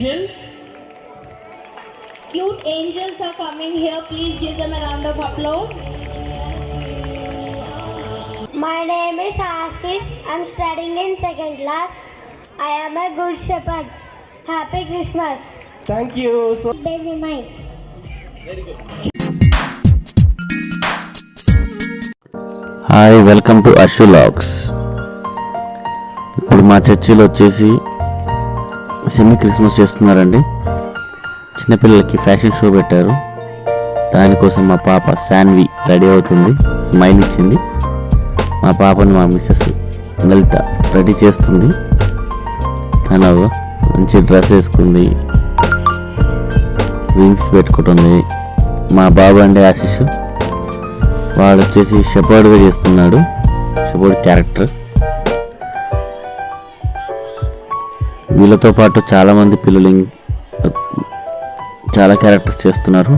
Angel, Cute angels are coming here. Please give them a round of applause. My name is Ashish. I'm studying in second class. I am a good shepherd. Happy Christmas. thank you. So, Baby mine. Hi welcome to Arshu logs ఇప్పుడు మా చర్చిలో వచ్చేసి semi Christmas చేస్తున్నారండి. చిన్నపిల్లలకి fashion show పెట్టారు. దానికోసం మా పాప శాన్వి రెడీ అవుతుంది. స్మైల్ ఇచ్చింది. మా పాపను మా మిస్సెస్ లలిత రెడీ చేస్తుంది. తను మంచి డ్రెస్ వేసుకుంది. వింగ్స్ పెట్టుకుంటుంది. మా బాబు అండి ఆశిష్. వాడు వచ్చేసి షెపర్డ్గా చేస్తున్నాడు. షెపర్డ్ క్యారెక్టర్ వీళ్ళతో పాటు చాలామంది పిల్లలు చాలా క్యారెక్టర్స్ చేస్తున్నారు.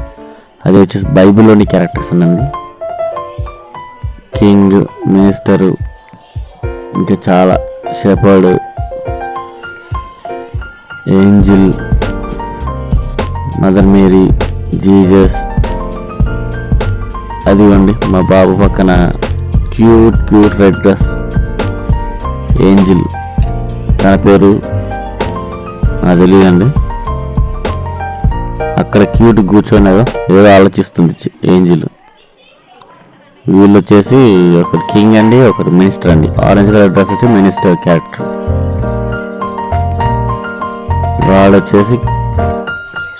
అది వచ్చేసి బైబిల్లోని క్యారెక్టర్స్ ఉన్నది కింగ్ మినిస్టరు ఇంకా చాలా shepherd angel mother Mary Jesus. అదిగోండి మా బాబు పక్కన cute cute red dress angel. తన పేరు నాకు తెలియదండి. అక్కడ క్యూట్ కూర్చోనేదో ఏదో ఆలోచిస్తుంది ఏంజిల్. వీళ్ళు వచ్చేసి ఒకరు కింగ్ అండి ఒకరు మినిస్టర్ అండి. ఆరెంజ్ కలర్ డ్రెస్ వచ్చి మినిస్టర్ క్యారెక్టర్. వాడు వచ్చేసి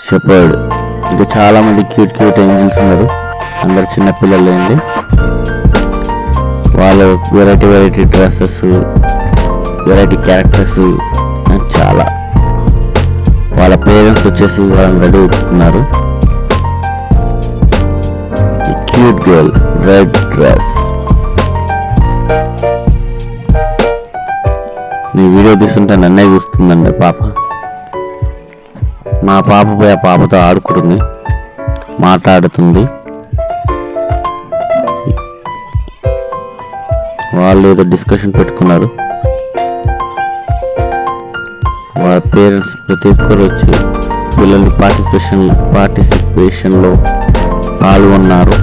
షెపర్డ్. ఇంకా చాలా మంది క్యూట్ క్యూట్ ఏంజిల్స్ ఉన్నారు. అందరు చిన్న పిల్లలు అండి. వాళ్ళు variety variety dresses variety characters చాలా వాళ్ళ పేరెంట్స్ వచ్చేసి వాళ్ళని రెడీ ఇస్తున్నారు క్యూట్ గర్ల్ రెడ్ డ్రెస్. నీ వీడియో తీస్తుంటే నన్నే చూస్తుందండి పాప. మా పాప పోయి ఆ పాపతో ఆడుకుంటుంది మాట్లాడుతుంది. వాళ్ళు ఏదో డిస్కషన్ పెట్టుకున్నారు. పేరెంట్స్ ప్రతి ఒక్కరు వచ్చి పిల్లలు పార్టిసిపేషన్ పార్టిసిపేషన్లో పాల్గొన్నారు.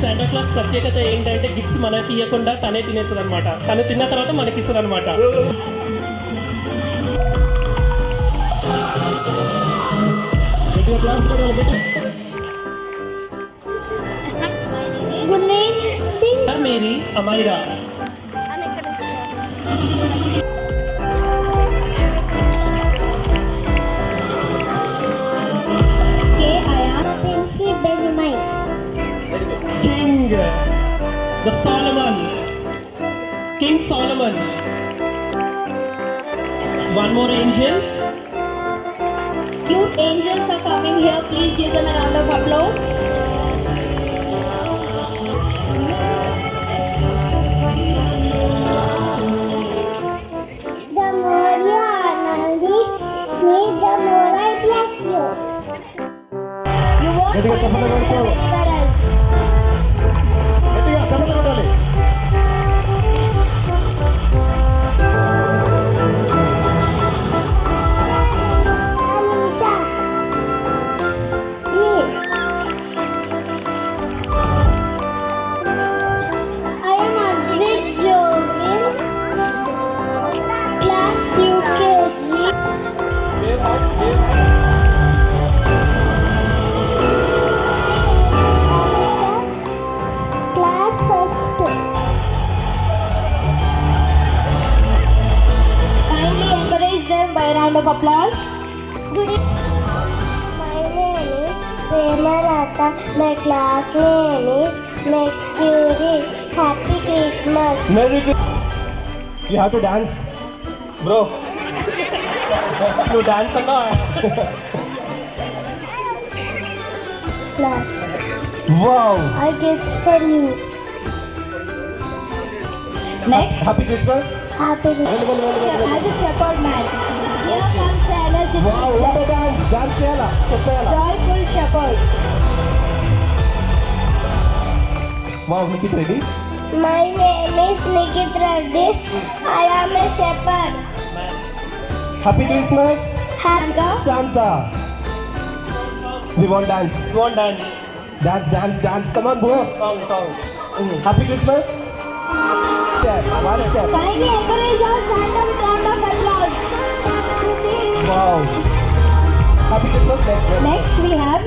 శాంటా క్లాస్ ప్రత్యేకత ఏంటంటే గిఫ్ట్స్ మనకి ఇవ్వకుండా తనే తినేస్తుంది అనమాట తను తిన్న తర్వాత మనకి ఇస్తుంది అనమాట. Mary Amaira the Solomon, King Solomon. One more angel. You angels are coming here. Please give them a round of applause. Bless you. You won't find anywhere else. round of applause. Good My name is Premalata. My class name is Mercury. Happy Christmas. Merry Christmas. You have to dance, bro. you dance or not? Plus. Wow! I gift for you. Next. Happy Christmas. Happy Christmas. As a shepherd man. Wow, what a dance! Dancella, Capella. Joyful Shepherd. Wow, Nikit Reddy. My name is Nikit Reddy. I am a shepherd. Happy Christmas. Happy Santa. We want dance. We want dance. Dance, dance, dance. Come on, bro. Song, come Mm. Happy Christmas. Step, one step. Kindly encourage all Santa Claus Next, next. Next, we have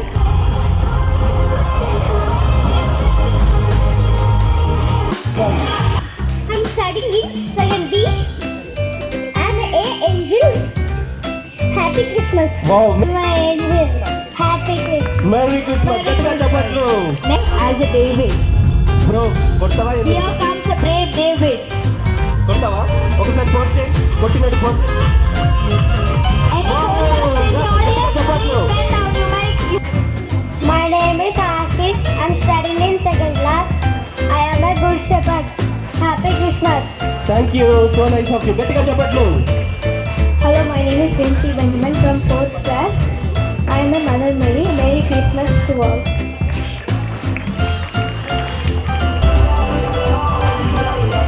I'm studying in second B. I'm a angel. Happy Christmas. Wow. My angel. Happy Christmas. Merry Christmas. గట్టిగా చెప్పట్లు next as a David. Bro కొడతావా ఏంది? Here comes the brave David. కొడతావా ఒకసారి post చేయి కొట్టినట్టు post my name is Ashish. I'm studying in second class. I am a good shepherd. Happy Christmas. Thank you. So nice of you. Betty Chapatlu. Hello, my name is Vinci Benjamin from fourth class. I am a Mother Mary. Merry Christmas to all.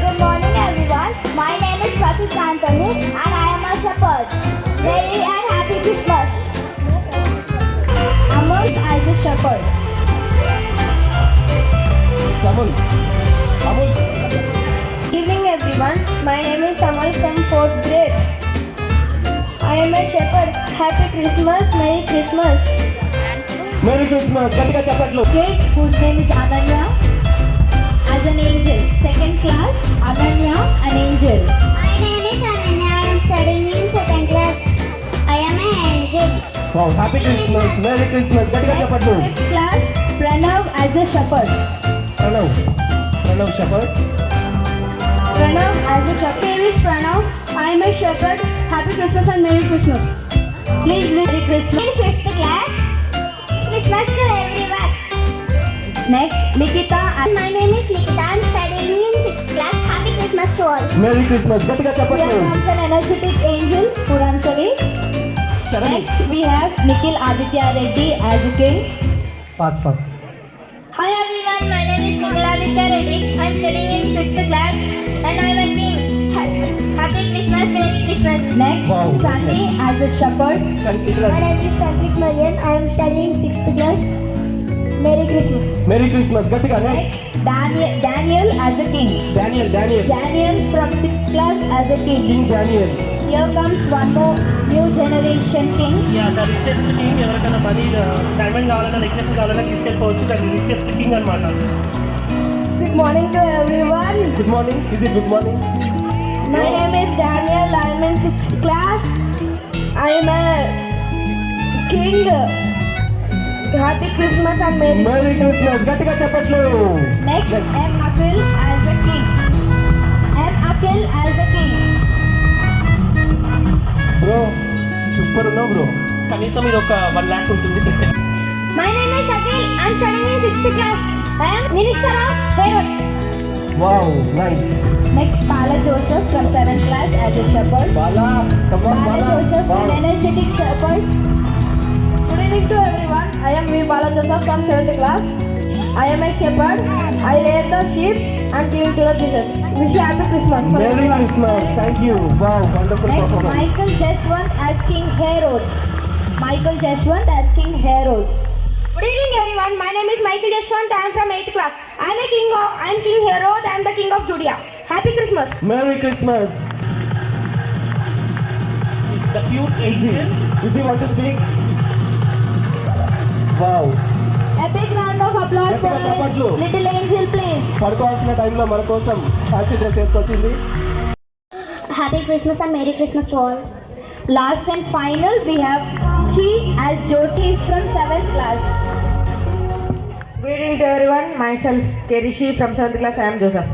Good morning, everyone. My name is Pratik Antony and I am a shepherd. Happy Christmas. Merry Christmas. Merry Christmas గట్టిగా చెప్పట్లు Kid whose name is Ananya as an angel. Second class, Ananya, an angel. My name is Ananya. I am studying in second class. I am an angel. Wow happy Christmas merry Christmas గట్టిగా చెప్పట్లు Fifth class, Pranav as a shepherd. Pranav Pranav shepherd Pranav as a shepherd. My name is Pranav. I am a shepherd. Happy Christmas and Merry Christmas. Please Merry Christmas. Merry Christmas, class, Christmas to everyone. Next, Likita. My name is Likita. I'm studying in sixth class. Happy Christmas to all. Merry Christmas. Gatika chapat. Here comes an energetic angel, Puran Puransavi. Next, we have Nikhil Aditya Reddy as a king. Fast, fast. Hi everyone, my name is Nikhil Aditya Reddy. I'm studying in fifth class, and I'm a king. Happy Christmas, Merry Christmas. Next, Wow. Sunny as a shepherd. My name is Santik Marian. I am studying sixth class. Merry Christmas. Merry Christmas గట్టిగా next Next, Daniel, Daniel as a king. Daniel Daniel Daniel from sixth class as a king. King Daniel Here comes one more new generation king. Yeah the richest king ఎవరికైనా money diamond కావాలన్నా necklace కావాలన్నా తీసుకెళ్ళిపోవచ్చు అది richest king అనమాట Good morning to everyone. Good morning is it good morning My name is Daniel. I am in sixth class. I am a king. Happy Christmas and Merry merry Christmas గట్టిగా చెప్పట్లు Next, M. Akil as a king. M. Akil as a king. Bro super ఉన్నావు bro కనీసం ఇది ఒక one lakh ఉంటుంది My name is Akhil. I am studying in sixth class. I am Minister of Herod. Wow, nice. Next, Pala Joseph from 7th class as a shepherd. Pala, come on, Pala. Pala Joseph, wow. an energetic shepherd. Good evening to everyone. I am V. Pala Joseph from 7th class. I am a shepherd. I rear the sheep and give it to the Jesus. Wish you happy Christmas. Merry everyone. Christmas. Thank you. Wow, wonderful Next, Michael Jeshwant as King Herod. Michael Jeshwant as King Herod. Good evening everyone. My name is Michael Jashwant. I am from 8th class. I am a king of I am King Herod. I am the king of Judea. Happy Christmas. Merry Christmas the cute Angel is you want to speak wow A big round of applause for Gatti chapatlu. little angel, please. పడుకోవాల్సిన టైంలో మన కోసం fancy dress వేసుకొచ్చింది Happy Christmas and Merry Christmas to all. Last and final, we have she as Josie is from 7th class. Greeting to everyone. Myself, Kerishi from 7th class. I am Joseph.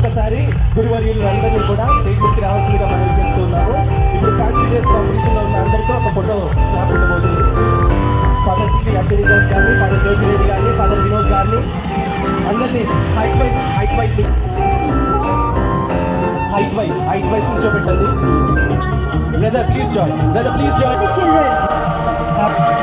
ఒకసారి గురువర్యులు అందరినీ కూడా stage మీదకి రావాల్సిందిగా మనం చేస్తున్నాము ఇప్పుడు fancy dress కాంపిటీషన్లో ఉన్న అందరితో ఒక ఫోటో స్నాప్ ఉండబోతుంది ఫాదర్ టీవీ అబ్దుల్ కానీ ఫాదర్ జ్యోతి రెడ్డి కానీ ఫాదర్ వినోద్ గారిని అందరినీ height wise height wise height wise height wise కూర్చోబెట్టండి brother please join brother please join The children.